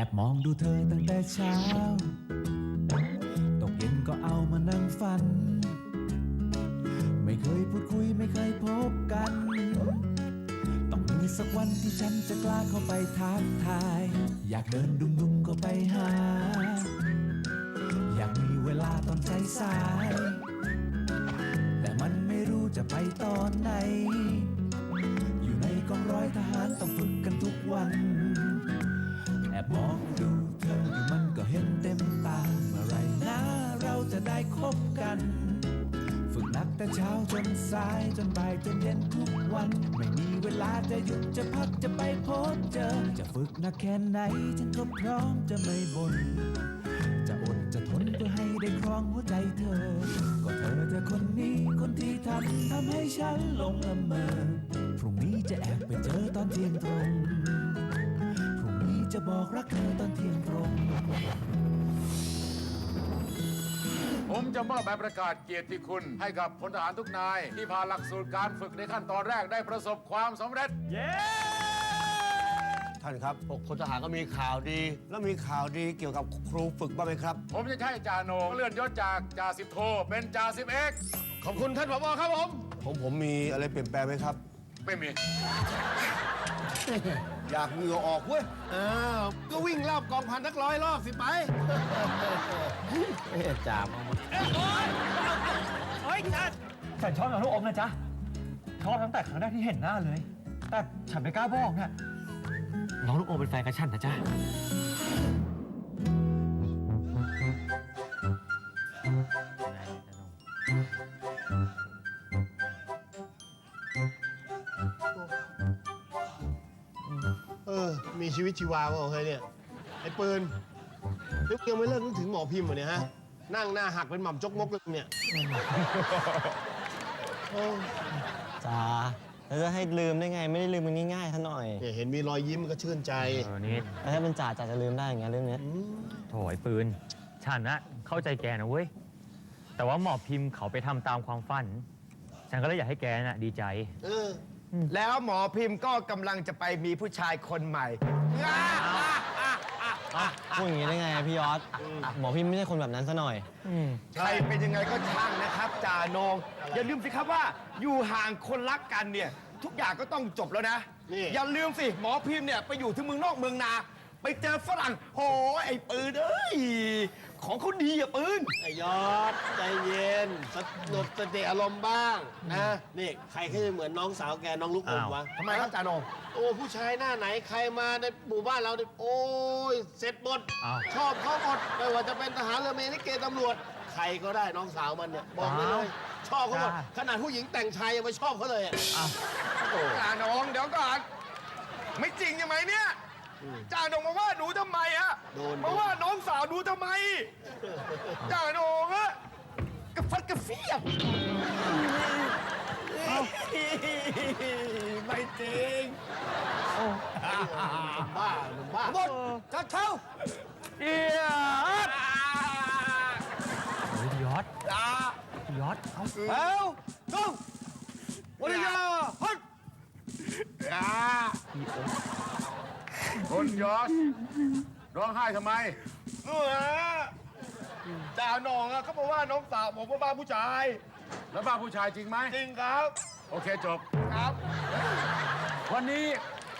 อบมองดูเธอตั้งแต่เช้า ตกเย็นก็เอามานั่งฝัน ไม่เคยพูดคุยไม่เคยพบกัน ต้องมีสักวันที่ฉันจะกล้าเข้าไปทักทาย อยากเดินดุมๆก็ไปหา อยากมีเวลาตอนสายสาย แต่มันไม่รู้จะไปตอนไหน อยู่ในกองร้อยทหารต้องฝึกกันทุกวัน อบมองดูเธออยู่มันก็เห็นเต็มตาเมื่อไรนะเราจะได้คบกัน ฝึกนักแต่เช้าจนสายจนบ่ายจนเย็นทุกวัน ไม่มีเวลาจะหยุดจะพักจะไปพบเจอ จะฝึกหนักแค่ไหนฉันก็พร้อมจะไม่บน่นจะอดจะทนเพื่อให้ได้ครองหัวใจเธอ ก็เธอเธอคนนี้คนที่ทำทำให้ฉันหลงละเมอพรุ่งนี้จะแอบไปเจอตอนเที่ยงตรง จะบอกรักเธอตอนเที่ยงตรง ผมจะมอบใบประกาศเกียรติคุณ ให้กับพลทหารทุกนาย ที่ผ่านหลักสูตรการฝึกในขั้นตอนแรกได้ประสบความสำเร็จ ท่านครับพลทหารก็มีข่าวดี แล้วมีข่าวดีเกี่ยวกับครูฝึกบ้างไหมครับ ผมจะใช้จ่าโหนงเลื่อนยศจากจ่าสิบโท เป็นจ่าสิบเอกขอบคุณท่านผบครับผม ผมผมมีอะไรเปลี่ยนแปลงไหมครับ ไม่มี อยากเหงื่อออกเว้ยอ้าวก็วิ่งรอบกองพันนักร้อยรอบสิไปจ่ามเฮ้ยฉันฉันชอบน้องลูกอมนะจ๊ะ ชอบตั้งแต่ครั้งแรกที่เห็นหน้าเลย แต่ฉันไม่กล้าบอกเนี่ยน้องลูกอมเป็นแฟนกับฉันนะจ๊ะ ชีวิตชีวาเปล่าเฮ้ยเนี่ยไอ้ปืนนึกยังไม่เลิกนึกถึงหมอพิมพ์เหรอเนี่ยฮะนั่งหน้าหักเป็นหม่ำจกมกเลยเนี่ยโอ้จ้าแล้วจะให้ลืมได้ไง ไม่ได้ลืมมันง่ายๆท่าหน่อยเนี่ยเห็นมีรอยยิ้มก็ชื่นใจเออนี่แล้วถ้าเป็นจ่าจ่าจะลืมได้อย่างเงี้ยเรื่องเนี้ยโถไอ้ปืน ฉันนะเข้าใจแกนะเว้ย แต่ว่าหมอพิมพ์เขาไปทำตามความฝัน ฉันก็เลยอยากให้แกน่ะดีใจ เออ แล้วหมอพิมพ์ก็กำลังจะไปมีผู้ชายคนใหม่ พูดอย่างงี้ได้ไงอะพี่ยอดหมอพิมพ์ไม่ใช่คนแบบนั้นซะหน่อยอืมใครเป็นยังไงก็ช่างนะครับจ่าโหนง อย่าลืมสิครับว่าอยู่ห่างคนรักกันเนี่ย ทุกอย่างก็ต้องจบแล้วนะนี่อย่าลืมสิ หมอพิมพ์เนี่ย ไปอยู่ที่เมืองนอกเมืองนา ไปเจอฝรั่งโหไอ้ปืนเอ้ย ของเขาดีอะปืน ไอ้ยอดใจเย็นสงบสติอารมณ์บ้างนะนี่ใครเขาจะเหมือนน้องสาวแกน้องลูกอมวะ ทำไมครับจ่าโหนง โอ้ผู้ชายหน้าไหนใครมาในหมู่บ้านเราเนี่ยโอ้ยเสร็จหมดอ้าว ชอบเขาหมดไม่ว่าจะเป็นทหารเรือเมนิเกตำรวจ ใครก็ได้น้องสาวมันเนี่ยบอกเลยเลยชอบเขาหมดจ้า ขนาดผู้หญิงแต่งชายยังไม่ชอบเขาเลยอะจ่าโหนงเดี๋ยวก่อน ไม่จริงใช่ไหมเนี่ย จ่าโหนงมาว่าหนูทำไมอะโดน มาว่าน้องสาวหนูทำไมจ่าโหนงอะกระฟัดกระเฟียบไม่จริงบ้าหนุ่มบ้าหมดจัดเข้าเอียดเฮ้ยพี่ยอดจ่าพี่ยอดเอาแล้วก้งวริยาฮัทจ่า คุณยอสร้องไห้ทำไมเออจ่าหนองอะเขาบอกว่าน้องสาวผมว่าบ้าผู้ชาย แล้วบ้าผู้ชายจริงไหมจริงครับโอเคจบ ครับ วันนี้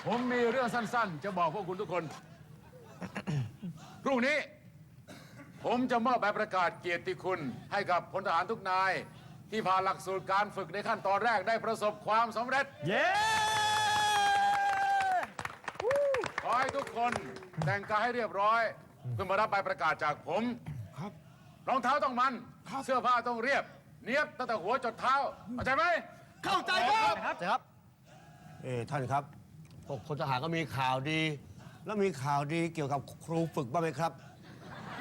ผมมีเรื่องสั้นๆ จะบอกพวกคุณทุกคน พรุ่งนี้ ผมจะมอบใบประกาศเกียรติคุณ ให้กับพลทหารทุกนาย ที่ผ่านหลักสูตรการฝึกในขั้นตอนแรกได้ประสบความสำเร็จ เย้ ขอ ให้ทุกคนแต่งกายให้เรียบร้อยเพื่อมารับใบประกาศจากผมครับ รองเท้าต้องมัน เสื้อผ้าต้องเรียบ เนียบตั้งแต่หัวจดเท้าเข้าใจไหมเข้าใจครับครับเอ้ท่านครับพวกพลทหารก็มีข่าวดี แล้วมีข่าวดีเกี่ยวกับครูฝึกบ้างไหมครับ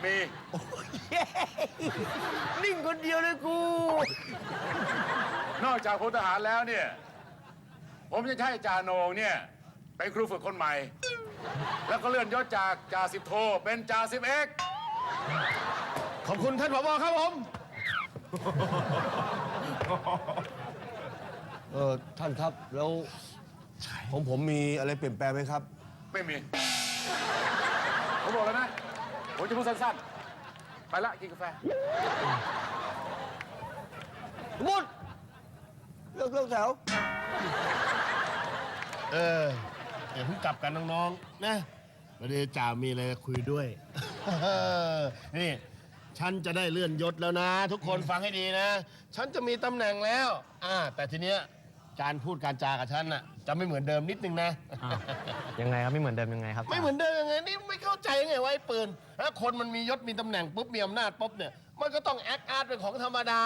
มีนิ่งคนเดียวเลยกู นอกจากพลทหารแล้วเนี่ย ผมจะให้จ่าโหนงเนี่ยเป็นครูฝึกคนใหม่ แล้วก็เลื่อนยศจากจ่าสิบโทเป็นจ่าสิบเอกขอบคุณท่านผบครับผม เออท่านครับแล้วผมผมมีอะไรเปลี่ยนแปลงไหมครับ ไม่มีผผมบอกแล้วนะ ผมจะพูดสั้นๆ ไปละกินกาแฟ หมดเลิกเลิกแถว เออ เดี๋ยวเพิ่งกลับกันน้องๆนะวันนี้จ่ามีอะไรคุยด้วย นี่ฉันจะได้เลื่อนยศแล้วนะ ทุกคนฟังให้ดีนะ ฉันจะมีตำแหน่งแล้ว อ่า แต่ทีเนี้ยการพูดการจากับฉันน่ะจะไม่เหมือนเดิมนิดนึงนะยังไงครับไม่เหมือนเดิมยังไงครับไม่เหมือนเดิมยังไงนี่ไม่เข้าใจไงว่าไอ้ปืนถ้าคนมันมียศมีตำแหน่งปุ๊บมีอำนาจปุ๊บเนี่ย มันก็ต้องแอคอาร์ตเป็นของธรรมดา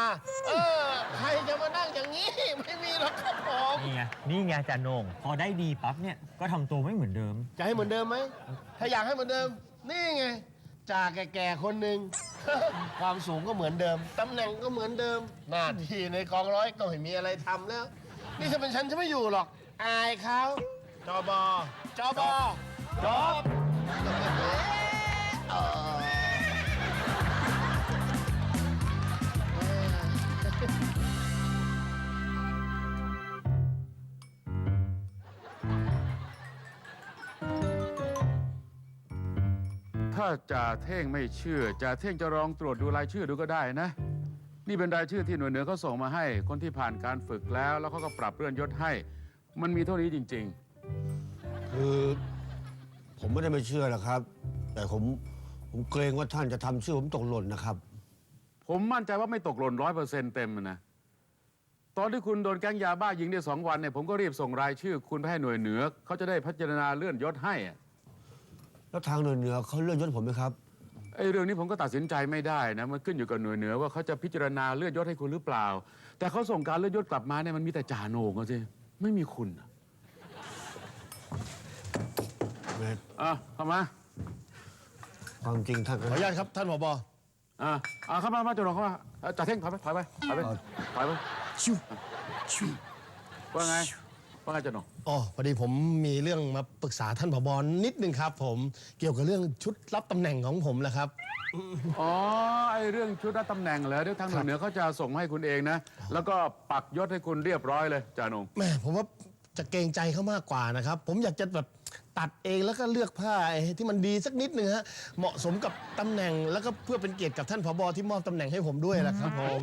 เออ ใครจะมานั่งอย่างนี้ ไม่มีหรอกครับผมนี่ไงนี่ไงจ่าโหนงพอได้ดีปั๊บเนี่ยก็ทำตัวไม่เหมือนเดิม จะให้เหมือนเดิมไหม ถ้าอยากให้เหมือนเดิม นี่ไงจ่าแก่ๆคนหนึ่ง ความสูงก็เหมือนเดิม ตำแหน่งก็เหมือนเดิม หน้าที่ในกองร้อยก็ไม่มีอะไรทำแล้ว นี่ถ้าเป็นฉันฉันไม่อยู่หรอก อายเขาจอบอจอบอจอบ ถ้าจ่าเท่งไม่เชื่อจ่าเท่งจะลองตรวจดูรายชื่อดูก็ได้นะ นี่เป็นรายชื่อที่หน่วยเหนือเขาส่งมาให้ คนที่ผ่านการฝึกแล้ว แล้วเขาก็ปรับเลื่อนยศให้ มันมีเท่านี้จริง คือผมไม่ได้ไม่เชื่อหรอกครับ แต่ผมผมเกรงว่าท่านจะทำชื่อผมตกหล่นนะครับ ๆ ผมมั่นใจว่าไม่ตกหล่นร้อยเปอร์เซ็นต์เต็มนะตอนที่คุณโดนแก๊งยาบ้ายิงได้สองวันเนี่ยผมก็รีบส่งรายชื่อ คุณไปให้หน่วยเหนือเขาจะได้พิจารณาเลื่อนยศให้อะ แล้วทางหน่วยเหนือเขาเลื่อนยศผมไหมครับ ไอ้เรื่องนี้ผมก็ตัดสินใจไม่ได้นะมันขึ้นอยู่กับหน่วยเหนือว่าเขาจะพิจารณาเลื่อนยศให้คุณหรือเปล่า แต่เขาส่งการเลื่อนยศกลับมาเนี่ยมันมีแต่จ่าโหนงอะสิไม่มีคุณอะอะเข้ามาความจริงท่านขออนุญาตครับท่านผบอะอะเข้ามามาจ่าโหนงเข้ามาอะจ่าเท่งถอยไปถอยไปถอยไปถอยไปชิวชิวว่าไง ว่าไงจ่าโหนงอ๋อพอดีผมมีเรื่องมาปรึกษาท่านผบนิดนึงครับ ผมเกี่ยวกับเรื่องชุดรับตำแหน่งของผมแหละครับ อ๋อไอ้เรื่องชุดรับตำแหน่งเหรอเดี๋ยวทางหน่วยเหนือเขาจะส่งมาให้คุณเองนะ แล้วก็ปักยศให้คุณเรียบร้อยเลยจ่าโหนงแม่ผมว่า จะเกรงใจเขามากกว่านะครับ ผมอยากจะแบบตัดเองแล้วก็เลือกผ้าไอ้ที่มันดีสักนิดหนึ่งฮะเหมาะสมกับตำแหน่งแล้วก็เพื่อเป็นเกียรติกับท่านผบที่มอบตำแหน่งให้ผมด้วยนะครับผม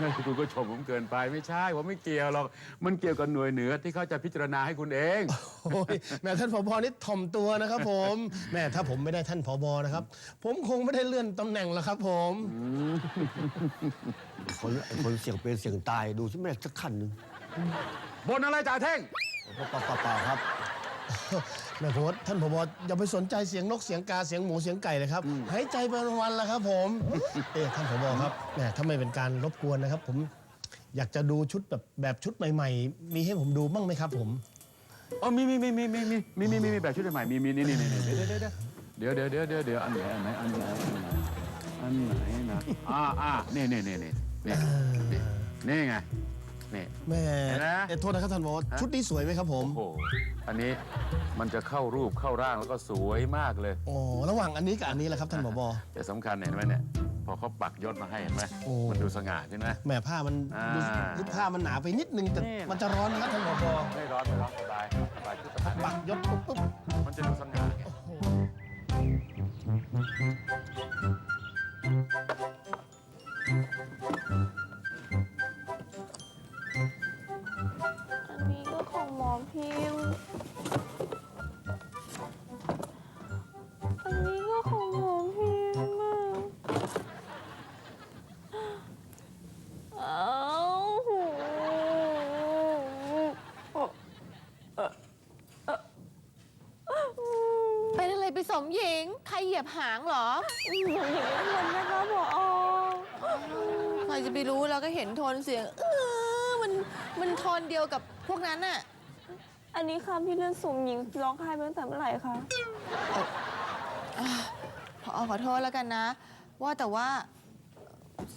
นั่นคุณก็ชมผมเกินไปไม่ใช่ ผมไม่เกี่ยวหรอก มันเกี่ยวกับหน่วยเหนือที่เขาจะพิจารณาให้คุณเอง โอ้ยแม่ท่านผบนี่ถ่อมตัวนะครับ ผมแม่ถ้าผมไม่ได้ท่านผบนะครับ ผมคงไม่ได้เลื่อนตำแหน่งแล้วครับ ผม คนไอ้คนเสี่ยงเป็นเสี่ยงตายดูที่ไม่ได้สักขั้นหนึ่ง บนอะไรจ่าเท่งเปล่าเปล่าเปล่าครับ แม่ผมว่าท่านผบอย่าไปสนใจเสียงนกเสียงกาเสียงหมูเสียงไก่เลยครับหายใจไปวันๆแล้วครับ ผมเอ๊ะท่านผบครับแหมถ้าไม่เป็นการรบกวนนะครับ ผมอยากจะดูชุดแบบแบบชุดใหม่ ๆ มีให้ผมดูบ้างไหมครับ ผมอ๋อมีมีมีมีมีมีมีมีมีมีแบบชุดใหม่มีมีนี่นี่นี่นี่เดี๋ยวเดี๋ยวเดี๋ยวเดี๋ยวเดี๋ยวเดี๋ยวอันไหนอันไหนอันไหนอันไหนอันไหนนะอ่าอ่านี่นี่นี่นี่นี่นี่นี่ไง นี่ แม่เห็นไหม เอ๊ะโทษนะครับท่านผบชุดนี้สวยไหมครับผมโอ้โห อันนี้มันจะเข้ารูปเข้าร่างแล้วก็สวยมากเลย โอ้ระหว่างอันนี้กับอันนี้แหละครับท่านผบ แต่สำคัญเห็นไหมเนี่ย พอเขาปักยศมาให้เห็นไหมโอ้ มันดูสง่าใช่ไหม แหม่ผ้ามันอ่าดูดูผ้ามันหนาไปนิดนึงแต่นี่ มันจะร้อนนะท่านผบไม่ร้อนไม่ร้อนสบายสบายชุดประธานปัเนี่ยกยศปุ๊บปุ๊บมันจะดูสง่าไง หญิง ใครเหยียบหางเหรอหนูอย่างนี้มันนะคะหมอใครจะไปรู้เราก็เห็นโทนเสียงเออมันมันโทนเดียวกับพวกนั้นน่ะอันนี้คำที่เลื่อนสุ่มหญิงร้องไห้ไปตั้งแต่เมื่อไหร่คะพอขอโทษแล้วกันนะ ว่าแต่ว่า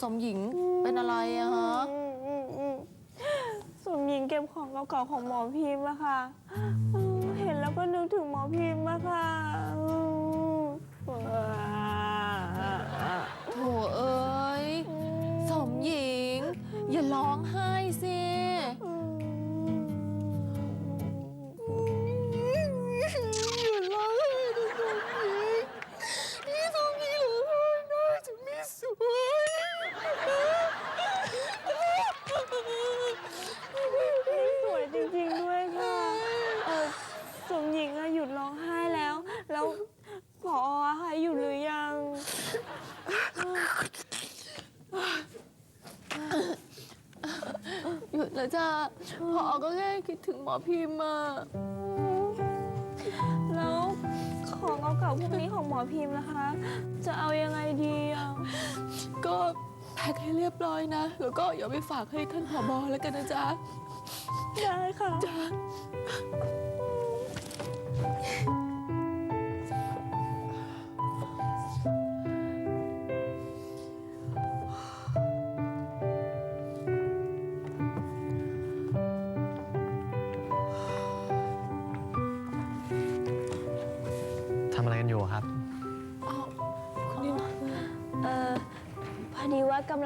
สมหญิงเป็นอะไรอะฮะอืมอืมอืมสุ่มหญิงเก็บของเก่าๆของหมอพิมพ์อะค่ะอืมเห็นแล้วก็นึกถึงหมอพิมพ์อะค่ะ 我饿 แล้วจ้าพอก็แค่คิดถึงหมอพิมพ์อะแล้วของเก่าๆพวกนี้ของหมอพิมพ์นะคะ จะเอายังไงดีอะก็แพ็คให้เรียบร้อยนะ แล้วก็อย่าไปฝากให้ท่านผอบอแล้วกันนะจ๊ะ ได้ค่ะจ้า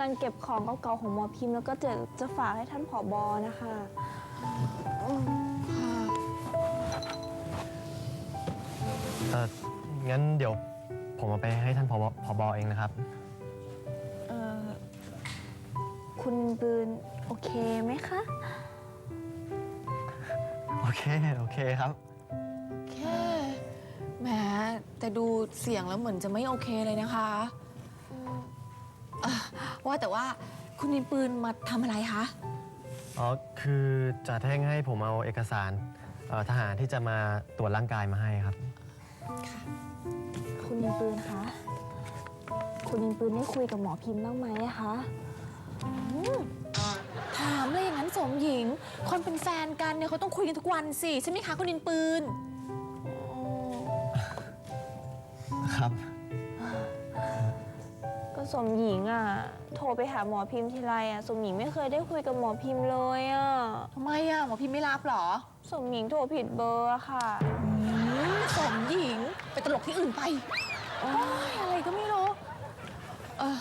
ลังเก็บของเก่าๆของหมอพิมพ์ แล้วก็จะจะฝากให้ท่านผอบอนะคะเอองั้นเดี๋ยวผมเอาไปให้ท่านผบผบเองนะครับ เออคุณปืนโอเคไหมคะโอเค โอเคครับ แค่แหมแต่ดูเสียงแล้วเหมือนจะไม่โอเคเลยนะคะอะ ว่าแต่ว่าคุณนินปืนมาทำอะไรคะ อ๋อ คือจะแท่งให้ผมเอาเอกสารเอ่อทหารที่จะมาตรวจร่างกายมาให้ครับ คุณยิงปืนคะ คุณยิงปืนได้คุยกับหมอพิมพ์บ้างไหมอะคะถามเลยอย่างนั้นสมหญิง คนเป็นแฟนกันเนี่ยเขาต้องคุยกันทุกวันสิ ใช่ไหมคะ คุณนินปืน สมหญิงอะโทรไปหาหมอพิมพ์ทีไรอะสมหญิงไม่เคยได้คุยกับหมอพิมพ์เลยอะทำไมอะหมอพิมพ์ไม่รับเหรอ สมหญิงโทรผิดเบอร์อะค่ะ อืมสมหญิงไปตลกที่อื่นไปโอ้ยอะไรก็ไม่รู้ เออ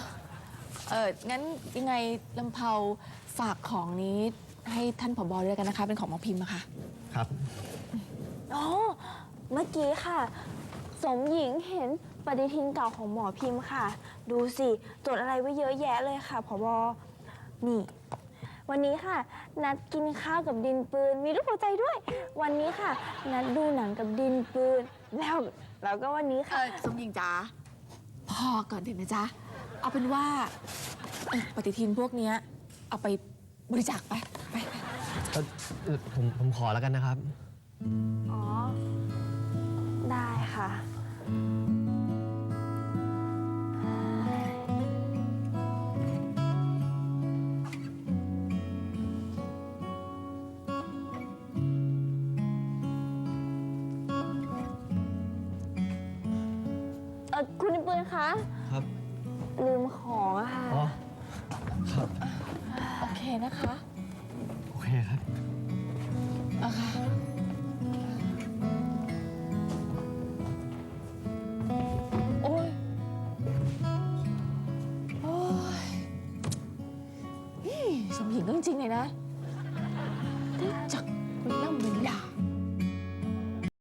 เอองั้นยังไงลำเพาฝากของนี้ให้ท่านผบด้วยกันนะคะ เป็นของหมอพิมพ์อะค่ะ ครับ อ๋อ เมื่อกี้ค่ะ สมหญิงเห็นปฏิทินเก่าของหมอพิมพ์ค่ะ ดูสิจดอะไรไว้เยอะแยะเลยค่ะผบนี่ วันนี้ค่ะ นัดกินข้าวกับดินปืน มีรูปหัวใจด้วย วันนี้ค่ะ นัดดูหนังกับดินปืน แล้วแล้วก็วันนี้เอค่ะ อสมหญิงจ๋าพอก่อนเถอะนะจ๊ะ เอาเป็นว่าเออปฏิทินพวกเนี้ยเอาไปบริจาคไปไปไปเอ่อเอ่อผมผมขอแล้วกันนะครับ อ๋อ ได้ค่ะ เออคุณปืนคะ ครับ ลืมของอะค่ะ อ๋อ ครับ โอเคนะคะ โอเคครับ โอเค โอ้